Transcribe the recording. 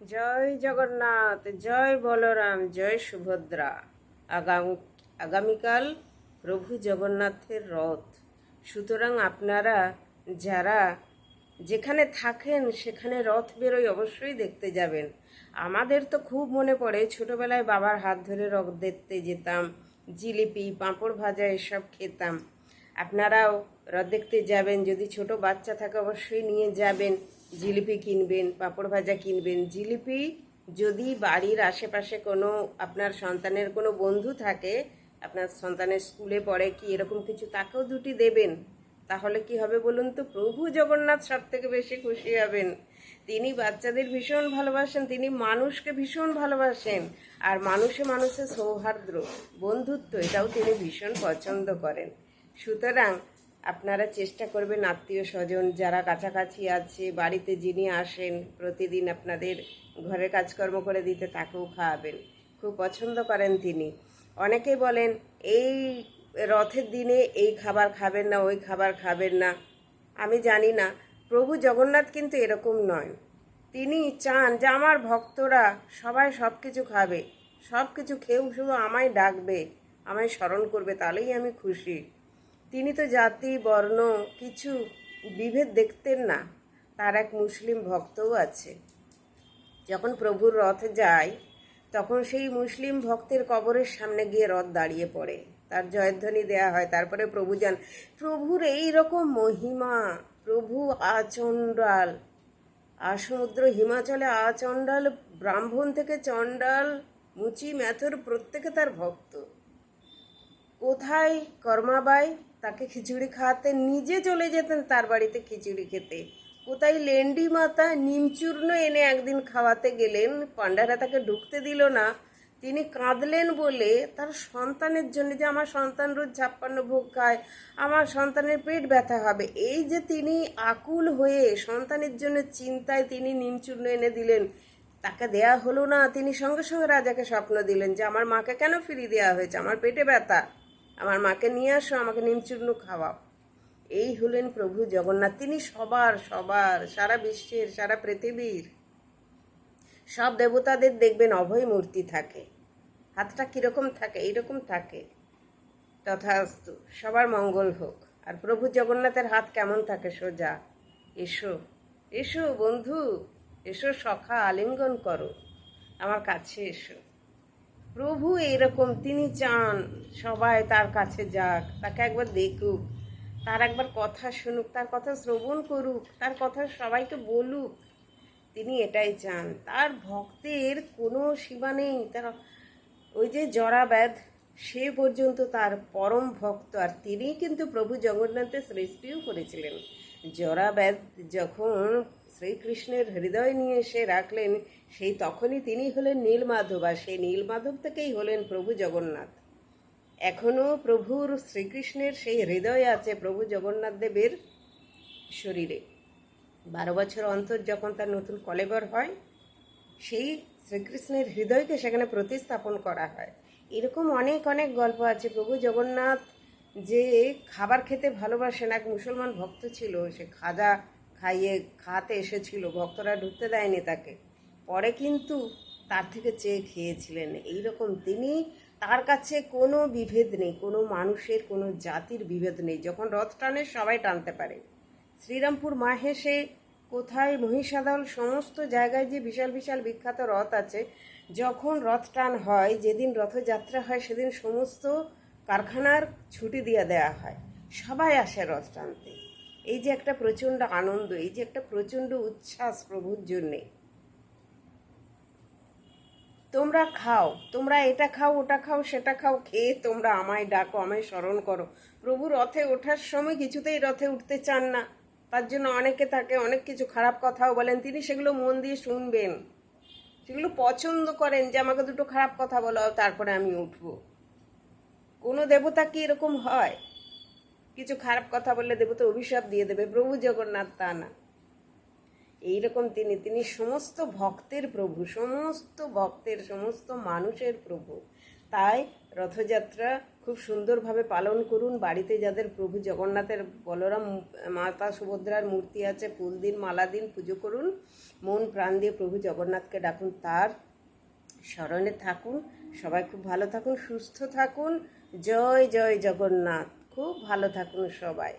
জয় জগন্নাথ, জয় বলরাম, জয় সুভদ্রা। আগাম, আগামীকাল প্রভু জগন্নাথের রথ। সুতরাং আপনারা যারা যেখানে থাকেন, সেখানে রথ বেরোয় অবশ্যই দেখতে যাবেন। আমাদের তো খুব মনে পড়ে, ছোটোবেলায় বাবার হাত ধরে রথ দেখতে যেতাম, জিলিপি, পাঁপড় ভাজা এসব খেতাম। আপনারাও রথ দেখতে যাবেন, যদি ছোট বাচ্চা থাকে অবশ্যই নিয়ে যাবেন। জিলিপি কিনবেন, পাঁপড় ভাজা কিনবেন। জিলিপি যদি বাড়ির আশেপাশে কোনো আপনার সন্তানের কোনো বন্ধু থাকে, আপনার সন্তানের স্কুলে পড়ে কি এরকম কিছু তাকেও দুটি দেবেন। তাহলে কি হবে বলুন তো? প্রভু জগন্নাথ সব থেকে বেশি খুশি হবেন। তিনি বাচ্চাদের ভীষণ ভালোবাসেন, তিনি মানুষকে ভীষণ ভালোবাসেন, আর মানুষে মানুষে সৌহার্দ্য বন্ধুত্ব, এটাও তিনি ভীষণ পছন্দ করেন। সুতরাং আপনারা চেষ্টা করবেন আত্মীয় স্বজন যারা কাছাকাছি আছে, বাড়িতে যিনি আসেন, প্রতিদিন আপনাদের ঘরের কাজকর্ম করে দিতে তাকেও খাওয়াবেন। খুব পছন্দ করেন তিনি। অনেকেই বলেন, এই রথের দিনে এই খাবার খাবেন না, ওই খাবার খাবেন না। আমি জানি না, প্রভু জগন্নাথ কিন্তু এরকম নয়। তিনি চান যে আমার ভক্তরা সবাই সব কিছু খাবে সব কিছু খেয়েও শুধু আমায় ডাকবে, আমায় স্মরণ করবে, তাহলেই আমি খুশি। তিনি তো জাতি, বর্ণ, কিছু বিভেদ দেখতেন না। তার এক মুসলিম ভক্তও আছে। যখন প্রভুর রথ যায়, তখন সেই মুসলিম ভক্তের কবরের সামনে গিয়ে রথ দাঁড়িয়ে পড়ে। তার জয়ধ্বনি দেয়া হয়, তারপরে প্রভু যান প্রভুর এই রকম মহিমা, প্রভু আচণ্ডাল, আর সমুদ্র হিমাচলে আচণ্ডাল, ব্রাহ্মণ থেকে চণ্ডাল, মুচি, ম্যাথর প্রত্যেকে তার ভক্ত। কোথায় কর্মাবাই তাকে খিচুড়ি খাওয়াতে নিজে চলে যেতেন তার বাড়িতে খিচুড়ি খেতে। কোথায় লেন্ডি মাতা নিমচূর্ণ এনে একদিন খাওয়াতে গেলেন, পাণ্ডারা তাকে ঢুকতে দিল না। তিনি কাঁদলেন বলে তার সন্তানের জন্য যে আমার সন্তান রোজ ছাপ্পান্ন ভোগ খায়, আমার সন্তানের পেট ব্যথা হবে। এই যে তিনি আকুল হয়ে সন্তানের জন্য চিন্তায় তিনি নিমচূর্ণ এনে দিলেন, তাকে দেয়া হলো না। তিনি সঙ্গে সঙ্গে রাজাকে স্বপ্ন দিলেন যে আমার মাকে কেন ফিরিয়ে দেওয়া হয়েছে? আমার পেটে ব্যথা। আমার মাকে নিয়ে আসো, আমাকে নিমচূর্ণ খাওয়াও। এই হলেন প্রভু জগন্নাথ। তিনি সবার সবার, সারা বিশ্বের, সারা পৃথিবীর। সব দেবতাদের দেখবেন অভয় মূর্তি থাকে। হাতটা কীরকম থাকে, এইরকম থাকে। তথাস্তু, সবার মঙ্গল হোক। আর প্রভু জগন্নাথের হাত কেমন থাকে সোজা। এসো এসো বন্ধু, এসো সখা আলিঙ্গন করো। আমার কাছে এসো। প্রভু এইরকম, তিনি চান সবাই তার কাছে যাক, তাকে একবার দেখুক, তার একবার কথা শুনুক, তার কথা শ্রবণ করুক, তার কথা সবাইকে বলুক, তিনি এটাই চান। তার ভক্তের কোনো সীমা নেই, তার ওই যে জরাব্যাধ সে পর্যন্ত তার পরম ভক্ত, আর তিনি কিন্তু প্রভু জগন্নাথের সৃষ্টিও করেছিলেন। জরাব্যাধ যখন শ্রীকৃষ্ণের হৃদয় নিয়ে এসে রাখলেন, সেই তখনই তিনি হলেন নীলমাধব আর সেই নীলমাধব থেকেই হলেন প্রভু জগন্নাথ। এখনও প্রভুর শ্রীকৃষ্ণের সেই হৃদয় আছে প্রভু জগন্নাথ দেবের শরীরে। বারো বছর অন্তর যখন তার নতুন কলেবর হয়, সেই শ্রীকৃষ্ণের হৃদয়কে সেখানে প্রতিস্থাপন করা হয়। এরকম অনেক অনেক গল্প আছে। প্রভু জগন্নাথ যে খাবার খেতে ভালোবাসেন, এক মুসলমান ভক্ত ছিল, সে খাজা খাইয়ে খাতে এসেছিল, ভক্তরা ঢুকতে দেয়নি তাকে। পরে কিন্তু তার থেকে চেয়ে খেয়েছিলেন। এইরকম তিনি, তার কাছে কোনো বিভেদ নেই, কোনো মানুষের, কোনো জাতির বিভেদ নেই। যখন রথ টানে, সবাই টানতে পারে। শ্রীরামপুর মাহেশে কোথায় মহিষাদল, সমস্ত জায়গায় যে বিশাল বিশাল বিখ্যাত রথ আছে, যখন রথ টান হয়, যেদিন রথযাত্রা হয়, সেদিন সমস্ত কারখানার ছুটি দিয়ে দেওয়া হয়। সবাই আসে রথ টানতে। এই যে একটা প্রচণ্ড আনন্দ, এই যে একটা প্রচণ্ড উচ্ছ্বাস প্রভুর জন্যে। তোমরা খাও, তোমরা এটা খাও, ওটা খাও, সেটা খাও, খেয়ে তোমরা আমায় ডাকো, আমায় স্মরণ করো। প্রভু রথে ওঠার সময় কিছুতেই রথে উঠতে চান না। তার জন্য অনেকে তাকে অনেক কিছু খারাপ কথাও বলেন, তিনি সেগুলো মন দিয়ে শুনবেন। সেগুলো পছন্দ করেন যে, আমাকে দুটো খারাপ কথা বলো, তারপরে আমি উঠব। কোনো দেবতা কি এরকম হয়? কিছু খারাপ কথা বললে দেবতা অভিশাপ দিয়ে দেবে। প্রভু জগন্নাথ তা না। এইরকম তিনি তিনি সমস্ত ভক্তের প্রভু, সমস্ত ভক্তের, সমস্ত মানুষের প্রভু। তাই রথযাত্রা খুব সুন্দরভাবে পালন করুন। বাড়িতে যাদের প্রভু জগন্নাথের বলরাম, মাতা সুভদ্রার মূর্তি আছে, ফুল দিন, মালা দিন পুজো করুন। মন প্রাণ দিয়ে প্রভু জগন্নাথকে ডাকুন। তার স্মরণে থাকুন। সবাই খুব ভালো থাকুন, সুস্থ থাকুন। জয় জয় জগন্নাথ। খুব ভালো থাকুন সবাই।